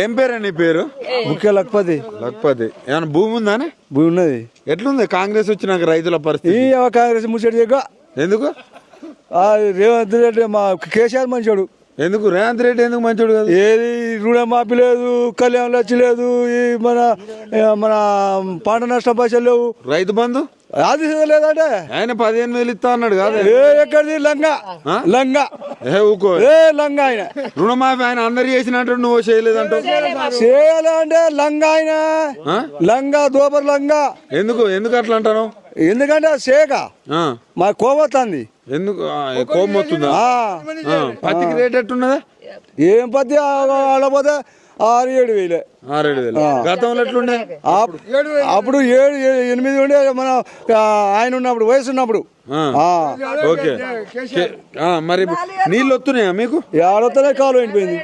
ఏం పేరు నీ పేరు? ముఖ్య లక్పతి. లక్పతి. ఏమైనా భూమి ఉందానే భూమి ఉన్నది. ఎట్లుంది? కాంగ్రెస్ వచ్చినాక రైతుల ఈ పరిస్థితి కాంగ్రెస్ ముచ్చడి చెగ్గ ఎందుకు? రేవంత్ రెడ్డి మా కేసీఆర్ మంచోడు. ఎందుకు? రేవంత్ రెడ్డి ఎందుకు మంచోడు కాదు? ఏది రుణమాఫీ లేదు కళ్యాణ్ లక్ష లేదు ఈ మన మన పంట నష్టం పైసలు లేవు. రైతు బంధు? అది లేదంటే. ఆయన పదిహేను వేలు ఇస్తా అన్నాడు కాదు? ఏ ఎక్కడిది? లంగా? లంగా. ఊకో ఏ లంగా ఆయన. రుణమాఫీ ఆయన అందరు చేసినట్టు నువ్వు చేయలేదంటావు? చేయాలంటే లంగా ఆయన. ఆ? లంగా దోపర్ లంగా. ఎందుకు? ఎందుకు అట్లా అంటాను ఎందుకంటే సేక. ఆ, మా కోపత్తాంది ఎందుకు? ఆ, కోపం వస్తుందా? ఆ, పత్తికి రేట్ ఎట్టున్నదా? ఏం పత్తి? ఆడపోతే ఆరు ఏడు వేలే. ఆరేడు వేలు. గతంలో ఎట్లుండే? అప్- అప్పుడు ఏడు ఎనిమిది ఉండే మన ఆయన ఉన్నప్పుడు వయసు ఉన్నప్పుడు. ఓకే. మరి నీళ్ళు వస్తున్నాయా మీకు? ఏడొత్తనే కాలు ఎండిపోయింది.